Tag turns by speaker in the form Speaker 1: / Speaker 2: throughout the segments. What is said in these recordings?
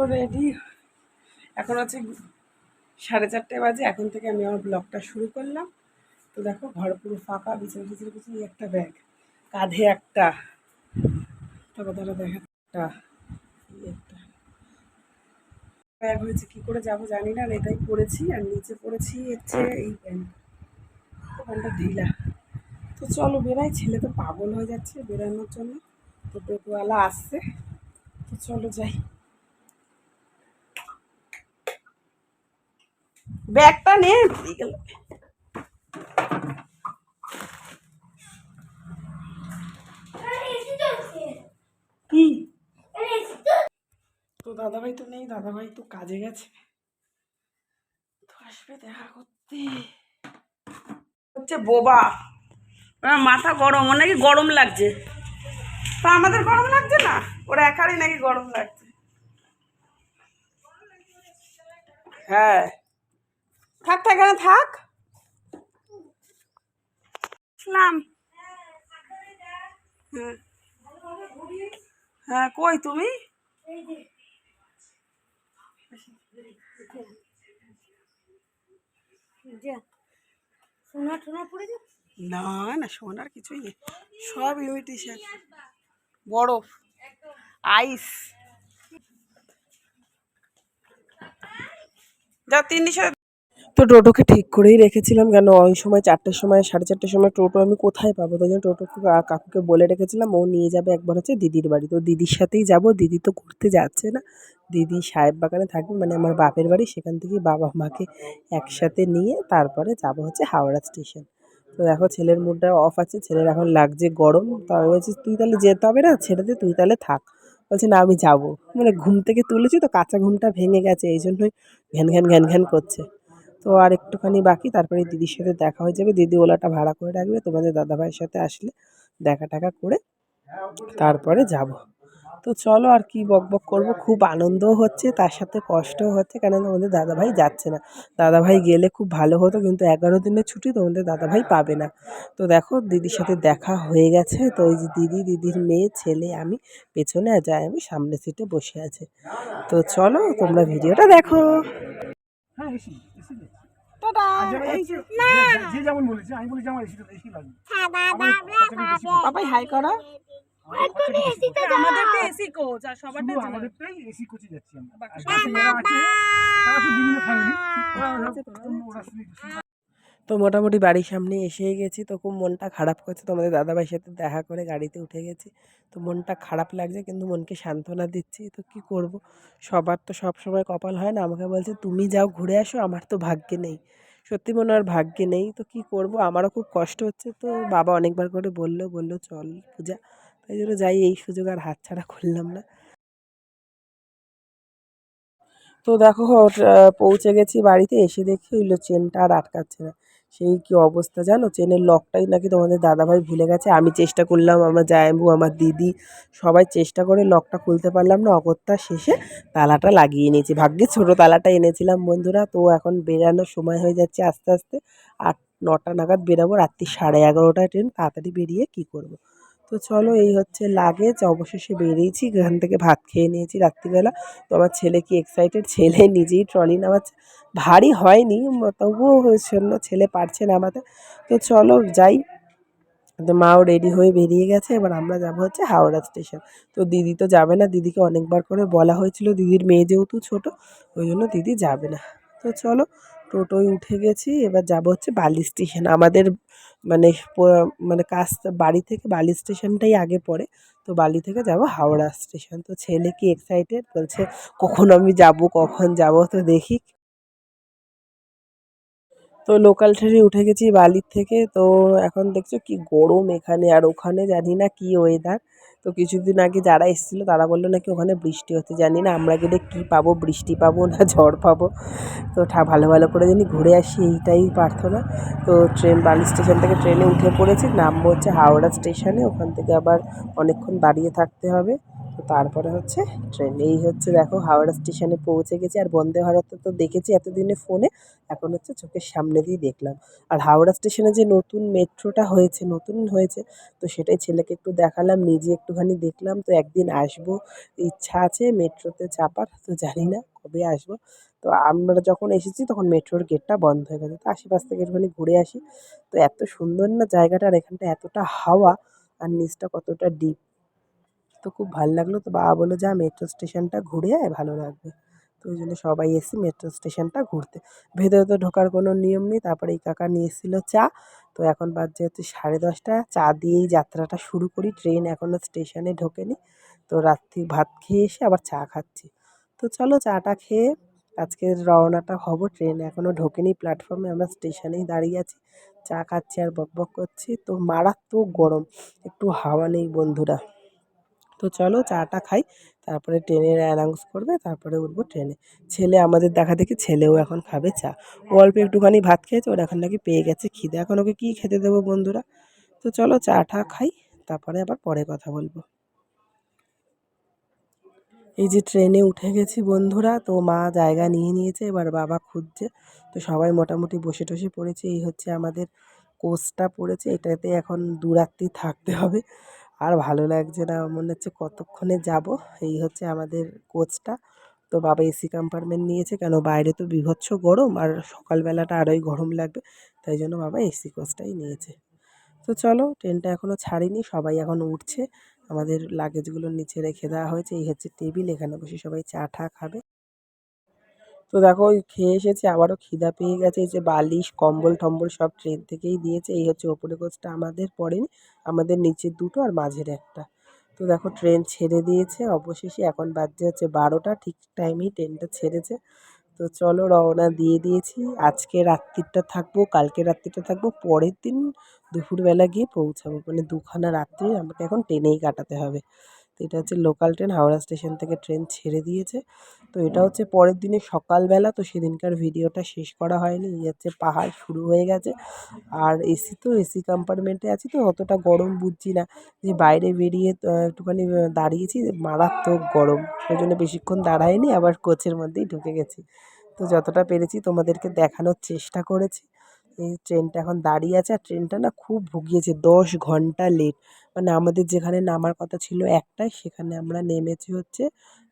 Speaker 1: তো রেডি এখন হচ্ছে সাড়ে চারটে বাজে, এখন থেকে আমি আমার ব্লগটা শুরু করলাম। তো দেখো, ঘর পুরো ফাঁকা, বিছানা টিছানা কিছু একটা ব্যাগ কাঁধে একটা। তারপর ধরো দেখা একটা ব্যাগ হয়েছে, কী করে যাব জানি না এটাই পড়েছি আর নিচে পরেছি হচ্ছে এই প্যান্ট প্যান্টটা ঢিলা। তো চলো বেরাই, ছেলে তো পাগল হয়ে যাচ্ছে বেরানোর জন্য। তো টোটোওয়ালা আসছে। তো চলো যাই। ব্যাগটা নে গেল। কি? তো দাদাভাই তো নেই দাদাভাই তো কাজে গেছে। তো আসবে দেখা করতে। হচ্ছে বোবা। মাথা গরম ওর নাকি গরম লাগছে। তা আমাদের গরম লাগছে না? ওরা একারই নাকি গরম লাগছে। হ্যাঁ। থাক থাক এখানে থাক। ইসলাম হ্যাঁ। হ্যাঁ কই তুমি?
Speaker 2: সোনা টোনা পড়ে যাচ্ছে
Speaker 1: না না সোনার কিছুই নেই। সব ইমিটেশন। বরফ আইস। যা তিন সাথে তো টোটোকে ঠিক করেই রেখেছিলাম কেন? ওই সময় চারটের সময়, সাড়ে চারটের সময় টোটো আমি কোথায় পাবো? তাই জন্য টোটো কাকুকে বলে রেখেছিলাম, ও নিয়ে যাবে একবার হচ্ছে দিদির বাড়ি। তো দিদির সাথেই যাব, দিদি তো ঘুরতে যাচ্ছে না। দিদি সাহেব বাগানে থাকবে মানে আমার বাপের বাড়ি, সেখান থেকে বাবা মাকে একসাথে নিয়ে তারপরে যাব হচ্ছে হাওড়া স্টেশন। তো দেখো ছেলের মুডটা অফ আছে, ছেলের এখন লাগছে গরম। তো আমি বলছি, তুই তাহলে যেতে হবে না? দে, তুই তাহলে থাক। বলছে, না, আমি যাব। মানে ঘুম থেকে তুলেছি তো, কাঁচা ঘুমটা ভেঙে গেছে এই জন্যই ঘ্যান ঘ্যান ঘ্যান ঘ্যান করছে। তো আর একটুখানি বাকি, তারপরে দিদির সাথে দেখা হয়ে যাবে। দিদি ওলাটা ভাড়া করে রাখবে, তোমাদের দাদাভাইয়ের সাথে আসলে দেখা টাকা করে তারপরে যাব। তো চলো আর কি বক বক করব, খুব আনন্দও হচ্ছে, তার সাথে কষ্টও হচ্ছে কেন তোমাদের দাদাভাই যাচ্ছে না। দাদাভাই গেলে খুব ভালো হতো, কিন্তু এগারো দিনের ছুটি তোমাদের দাদাভাই পাবে না। তো দেখো, দিদির সাথে দেখা হয়ে গেছে, তো ওই যে দিদি, দিদির মেয়ে, ছেলে, আমি পেছনে আর যাই, আমি সামনে সিটে বসে আছে। তো চলো, তোমরা ভিডিওটা দেখো।
Speaker 3: হ্যাঁ।
Speaker 1: টাটা
Speaker 3: আর
Speaker 1: যে
Speaker 3: যেমন বলেছে আমি বলেছি আমার এসিটা এসি লাগবে।
Speaker 1: বাবাই হাই করো।
Speaker 3: আমার খরচাটা বেশি পড়বে।
Speaker 4: আমাদের তো এসি কোচ আর
Speaker 3: সবারটা আমাদেরটাই এসি কোচে যাচ্ছি আমরা। বিভিন্ন ফ্যামিলি
Speaker 1: তো মোটামুটি বাড়ির সামনে এসে গেছি। তো খুব মনটা খারাপ করছে। তোমাদের দাদাভাইয়ের সাথে দেখা করে গাড়িতে উঠে গেছি। তো মনটা খারাপ লাগছে কিন্তু মনকে সান্ত্বনা দিচ্ছি। তো কি করব? সবার তো সব সময় কপাল হয় না। আমাকে বলছে, তুমি যাও ঘুরে আসো, আমার তো ভাগ্যে নেই। সত্যি মনে আর ভাগ্যে নেই। তো কি করব? আমারও খুব কষ্ট হচ্ছে। তো বাবা অনেকবার করে বলল বলল, চল পূজা। তাই জন্য যাই, এই সুযোগ আর হাতছাড়া করলাম না। তো দেখো পৌঁছে গেছি বাড়িতে। এসে দেখি ওইলো চেনটা আর আটকাচ্ছে না। সেই কি অবস্থা জানো? চেনের লকটাই নাকি তোমাদের দাদাভাই ভুলে গেছে। আমি চেষ্টা করলাম, আমার জায়াম্বু আমার দিদি, সবাই চেষ্টা করে লকটা খুলতে পারলাম না। অগত্যা শেষে তালাটা লাগিয়ে নিয়েছি ভাগ্যে ছোটো তালাটা এনেছিলাম বন্ধুরা। তো এখন বেরানোর সময় হয়ে যাচ্ছে আস্তে আস্তে। আট, নটা নাগাদ বেরাবো, রাত্রি সাড়ে এগারোটায় ট্রেন। তাড়াতাড়ি বেরিয়ে কি করব। তো চলো এই হচ্ছে লাগেজ। অবশেষে বেরিয়েছি, এখান থেকে ভাত খেয়ে নিয়েছি রাত্রিবেলা। তো আমার ছেলে কি এক্সাইটেড ছেলে নিজেই ট্রলি নামাচ্ছে। ভারী হয়নি, তবুও না ছেলে পারছে নামাতে। তো চলো যাই। তো মাও রেডি হয়ে বেরিয়ে গেছে। এবার আমরা যাব হচ্ছে হাওড়া স্টেশন তো দিদি তো যাবে না, দিদিকে অনেকবার করে বলা হয়েছিল। দিদির মেয়ে যেহেতু ছোট, ওই জন্য দিদি যাবে না। তো চলো টোটোয় উঠে গেছি, এবার যাব হচ্ছে বালি স্টেশন আমাদের মানে মানে কাজ বাড়ি থেকে বালি স্টেশনটাই আগে পড়ে। তো বালি থেকে যাব হাওড়া স্টেশন তো ছেলে কি এক্সাইটেড বলছে, কখন আমি যাব? কখন যাব? তো দেখি। তো লোকাল ট্রেনে উঠে গেছি বালির থেকে। তো এখন দেখছ কি গরম এখানে। আর ওখানে জানি না কি ওয়েদার তো কিছুদিন আগে যারা এসেছিল তারা বলল নাকি ওখানে বৃষ্টি হচ্ছে, জানি না আমরা গেলে কী পাবো, বৃষ্টি পাবো না ঝড় পাবো। তো ঠা, ভালো ভালো করে জানি ঘুরে আসি, এইটাই প্রার্থনা। তো ট্রেন, বালি স্টেশন থেকে ট্রেনে উঠে পড়েছি, নামবো হচ্ছে হাওড়া স্টেশনে, ওখান থেকে আবার অনেকক্ষণ দাঁড়িয়ে থাকতে হবে। তারপরে হচ্ছে ট্রেন এই হচ্ছে দেখো হাওড়া স্টেশনে পৌঁছে গেছি। আর বন্দে ভারতে তো দেখেছি এতদিনে ফোনে এখন হচ্ছে চোখের সামনে দিয়ে দেখলাম। আর হাওড়া স্টেশনে যে নতুন মেট্রোটা হয়েছে, নতুন হয়েছে, তো সেটাই ছেলেকে একটু দেখালাম, নিজে একটুখানি দেখলাম, তো একদিন আসব, ইচ্ছা আছে মেট্রোতে চাপার, তো জানি না কবে আসব। তো আমরা যখন এসেছি তখন মেট্রোর গেটটা বন্ধ হয়ে গেছে, তো আশেপাশ থেকে একটুখানি ঘুরে আসি। তো এত সুন্দর না জায়গাটা, আর এখানটা এতটা হাওয়া, আর নিচটা কতটা ডিপ তো খুব ভালো লাগল। তো বাবা বলল, যা মেট্রো স্টেশনটা ঘুরে আয়, ভালো লাগবে। তো ওই জন্য সবাই এসেছি মেট্রো স্টেশনটা ঘুরতে। ভেতরে তো ঢোকার কোনো নিয়ম নেই, তারপরে এই কাকা নিয়ে এসেছিল চা। তো এখন বাজছে হচ্ছে সাড়ে দশটা। চা দিয়েই যাত্রাটা শুরু করি। ট্রেন এখনও স্টেশনে ঢোকেনি। তো রাত্রি ভাত খেয়ে এসে আবার চা খাচ্ছি। তো চলো চাটা খেয়ে আজকে রওনাটা হব। ট্রেন এখনও ঢোকেনি প্ল্যাটফর্মে আমরা স্টেশনেই দাঁড়িয়ে আছি। চা খাচ্ছি আর বক বক করছি। তো মারাত্মক গরম, একটু হাওয়া নেই বন্ধুরা। তো চলো চাটা খাই। তারপরে ট্রেনের অ্যানাউন্স করবে, তারপরে উঠবো ট্রেনে। ছেলে আমাদের দেখা দেখি ছেলেও এখন খাবে চা। ও অল্প একটুখানি ভাত খেয়েছে, ওর এখন নাকি পেয়ে গেছে খিদে। এখন ওকে কী খেতে দেবো বন্ধুরা? তো চলো চাটা খাই, তারপরে আবার পরে কথা বলব। এই যে ট্রেনে উঠে গেছি বন্ধুরা, তো মা জায়গা নিয়ে নিয়েছে, এবার বাবা খুঁজছে। তো সবাই মোটামুটি বসে টসে পড়েছে। এই হচ্ছে আমাদের কোচটা পড়েছে, এটাতে এখন দু রাত্রি থাকতে হবে। আর ভালো লাগছে না। মনে হচ্ছে কতক্ষণে যাব? এই হচ্ছে আমাদের কোচটা। তো বাবা এসি কম্পার্টমেন্ট নিয়েছে। কেন? বাইরে তো বিভৎস গরম আর সকালবেলাটা আরোই গরম লাগবে। তাই জন্য বাবা এসি কোচটাই নিয়েছে। তো চলো, ট্রেনটা এখনও ছাড়িনি। সবাই এখন উঠছে। আমাদের লাগেজগুলো নিচে রেখে দেওয়া হয়েছে। এই হচ্ছে টেবিল। এখানে বসে সবাই চা টা খাবে। তো দেখো ওই খেয়ে এসেছি, আবারও খিদা পেয়ে গেছে, এই যে বালিশ, কম্বল টম্বল সব ট্রেন থেকেই দিয়েছে, এই হচ্ছে ওপরে কোচটা আমাদের পড়েনি আমাদের নিচের দুটো আর মাঝের একটা। তো দেখো ট্রেন ছেড়ে দিয়েছে, অবশেষে এখন বাজছে হচ্ছে বারোটা, ঠিক টাইমেই ট্রেনটা ছেড়েছে। তো চলো রওনা দিয়ে দিয়েছি, আজকে রাত্রিটা থাকব, কালকে রাত্রিটা থাকব, পরের দিন দুপুরবেলা গিয়ে পৌঁছাবো মানে দুখানা রাত্রি আমাকে এখন ট্রেনেই কাটাতে হবে। এটা হচ্ছে লোকাল ট্রেন হাওড়া স্টেশন থেকে ট্রেন ছেড়ে দিয়েছে। তো এটা হচ্ছে পরের দিনে সকালবেলা, তো সেদিনকার ভিডিওটা শেষ করা হয়নি, এই হচ্ছে পাহাড় শুরু হয়ে গেছে। আর এসি তো এসি কম্পার্টমেন্টে আছি তো, অতটা গরম বুঝছি না। যে বাইরে বেরিয়ে একটুখানি দাঁড়িয়েছি মারাত্মক গরম। সেই জন্য বেশিক্ষণ দাঁড়ায়নি, আবার কোচের মধ্যেই ঢুকে গেছি। তো যতটা পেরেছি তোমাদেরকে দেখানোর চেষ্টা করেছি। এই ট্রেনটা এখন দাঁড়িয়ে আছে, আর ট্রেনটা না খুব ভুগিয়েছে, দশ ঘণ্টা লেট মানে আমাদের যেখানে নামার কথা ছিল একটায়, সেখানে আমরা নেমেছি হচ্ছে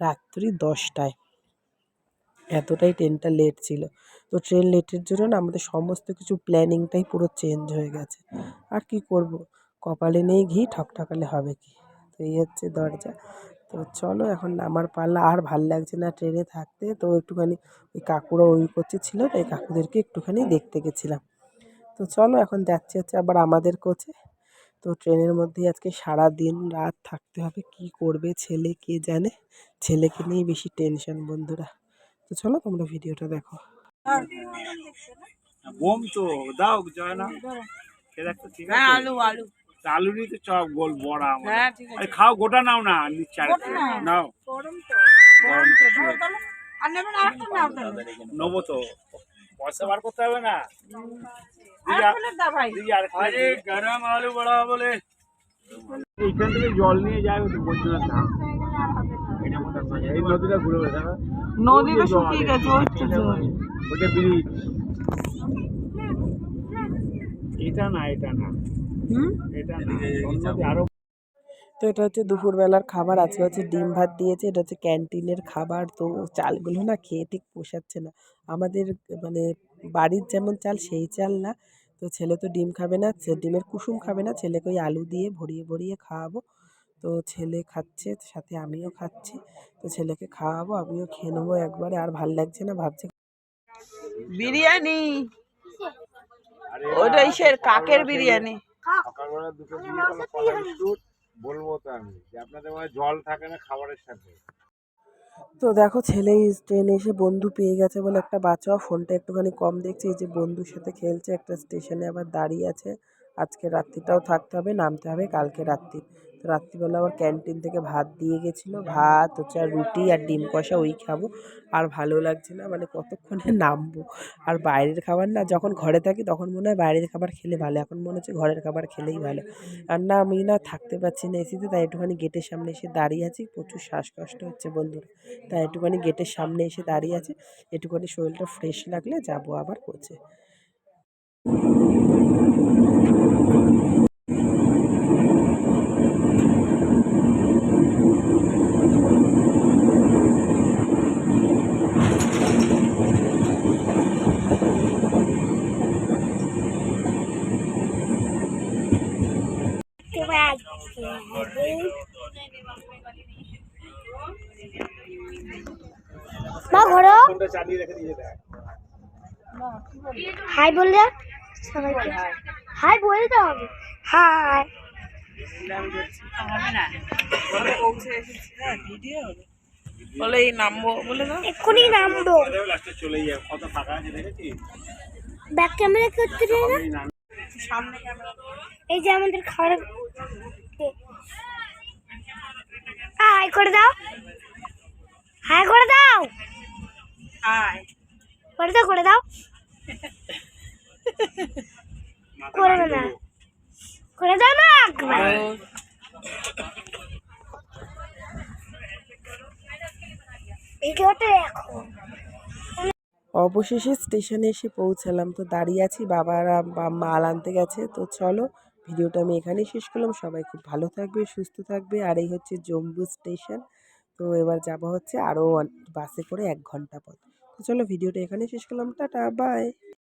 Speaker 1: রাত্রি দশটায়। এতটাই ট্রেনটা লেট ছিল। তো ট্রেন লেটের জন্য না আমাদের সমস্ত কিছু প্ল্যানিংটাই পুরো চেঞ্জ হয়ে গেছে। আর কি করব? কপালে নেই ঘি, ঠকঠকালে হবে কি? তো এই হচ্ছে দরজা। তো চলো এখন নামার পালা। আর ভালো লাগছে না ট্রেনে থাকতে। তো একটুখানি ওই কাকুরা ওই করছে ছিল, তাই কাকুদেরকে একটুখানি দেখতে গেছিলাম। তো চলো এখন যাচ্ছে হচ্ছে আবার আমাদের কোচে তো ট্রেনের মধ্যেই আজকে সারা দিন রাত থাকতে হবে। কি করবে ছেলে কে জানে? ছেলেকে নিয়েই বেশি টেনশন বন্ধুরা। তো চলো তোমরা ভিডিওটা দেখো।
Speaker 3: বোম তো দাও জয় না ঠিক আছে
Speaker 4: হ্যাঁ আলু আলু
Speaker 3: আলু। নিয়ে তো চপ গোল বড়া আমার।
Speaker 4: হ্যাঁ
Speaker 3: আরে খাও গোটা নাও না আর
Speaker 4: গোটা নাও। গরম তো
Speaker 3: গরম তো আছে।
Speaker 4: আর নেবেন আরেকটা নাও
Speaker 3: নেব তো। পয়সা বার করতে হবে না। গরম আলু বড়া বলে। এইখান থেকে জল নিয়ে যায় বৈদ্যনাথ ধাম এই নদীটা ঘুরে
Speaker 4: নদীটা শুকিয়ে গেছে
Speaker 3: ওটা ব্রিজ। এটা না এটা না।
Speaker 4: হুম?
Speaker 3: এটা না। আরও
Speaker 1: তো এটা হচ্ছে দুপুরবেলার খাবার আজকে হচ্ছে ডিম ভাত দিয়েছে এটা হচ্ছে ক্যান্টিনের খাবার। তো চালগুলো না খেয়ে ঠিক পোষাচ্ছে না। আমাদের মানে বাড়ির যেমন চাল সেই চাল না। তো ছেলে তো ডিম খাবে না ডিমের কুসুম খাবে না ছেলেকে ওই আলু দিয়ে ভরিয়ে ভরিয়ে খাওয়াবো। তো ছেলে খাচ্ছে সাথে আমিও খাচ্ছি। তো ছেলেকে খাওয়াবো আমিও খেয়ে নেব একবারে আর ভালো লাগছে না ভাবছে
Speaker 4: বিরিয়ানি? ওটা ইসের কাকের বিরিয়ানি।
Speaker 3: তো
Speaker 1: দেখো, ছেলে ট্রেনে এসে বন্ধু পেয়ে গেছে বলে একটা বাচ্চাও ফোনটা একটুখানি কম দেখছে, এই যে বন্ধুর সাথে খেলছে, একটা স্টেশনে আবার দাঁড়িয়ে আছে। আজকে রাত্রিটাও থাকতে হবে, নামতে হবে, কালকে রাত্রি। রাত্রিবেলা আবার ক্যান্টিন থেকে ভাত দিয়ে গেছিল। ভাত হচ্ছে আর রুটি আর ডিম কষা, ওই খাব। আর ভালো লাগছে না মানে কতক্ষণে নামবো। আর বাইরের খাবার না, যখন ঘরে থাকি তখন মনে হয় বাইরের খাবার খেলে ভালো। এখন মনে হচ্ছে ঘরের খাবার খেলেই ভালো। আর না, আমি না থাকতে পারছি না এসিতে তাই একটুখানি গেটের সামনে এসে দাঁড়িয়ে আছি। প্রচুর শ্বাসকষ্ট হচ্ছে বন্ধুরা। তাই একটুখানি গেটের সামনে এসে দাঁড়িয়ে আছে। একটুখানি শরীরটা ফ্রেশ লাগলে যাব আবার কোচে।
Speaker 3: দেয়
Speaker 2: হাই বললে সবাইকে। হাই বলতে হবে হাই
Speaker 4: হবে না। পৌঁছে এসেছি। হ্যাঁ ভিডিও হবে। বলে নামবো বলে না
Speaker 2: এক্ষুনি নামবো।
Speaker 3: চলে যায় কত ফাঁকা আছে দেখেছিস?
Speaker 2: ব্যাক ক্যামেরা করতে দেয় না।
Speaker 3: এই
Speaker 4: সামনে ক্যামেরা
Speaker 2: এই যে আমাদের খাবার হাই করে দাও। হাই করে দাও।
Speaker 4: হাই
Speaker 2: করে দাও করে দাও করে না করে দাও না ভিডিওটা দেখো
Speaker 1: অবশেষে স্টেশনে এসে পৌঁছালাম। তো দাঁড়িয়ে আছি বাবারা বা মাল আনতে গেছে। তো চলো ভিডিওটা আমি এখানেই শেষ করলাম। সবাই খুব ভালো থাকবে সুস্থ থাকবে। আর এই হচ্ছে জম্বু স্টেশন। তো এবার যাব হচ্ছে আরও বাসে করে এক ঘণ্টা পথ। চলো ভিডিওটা এখানে শেষ করলাম টাটা বাই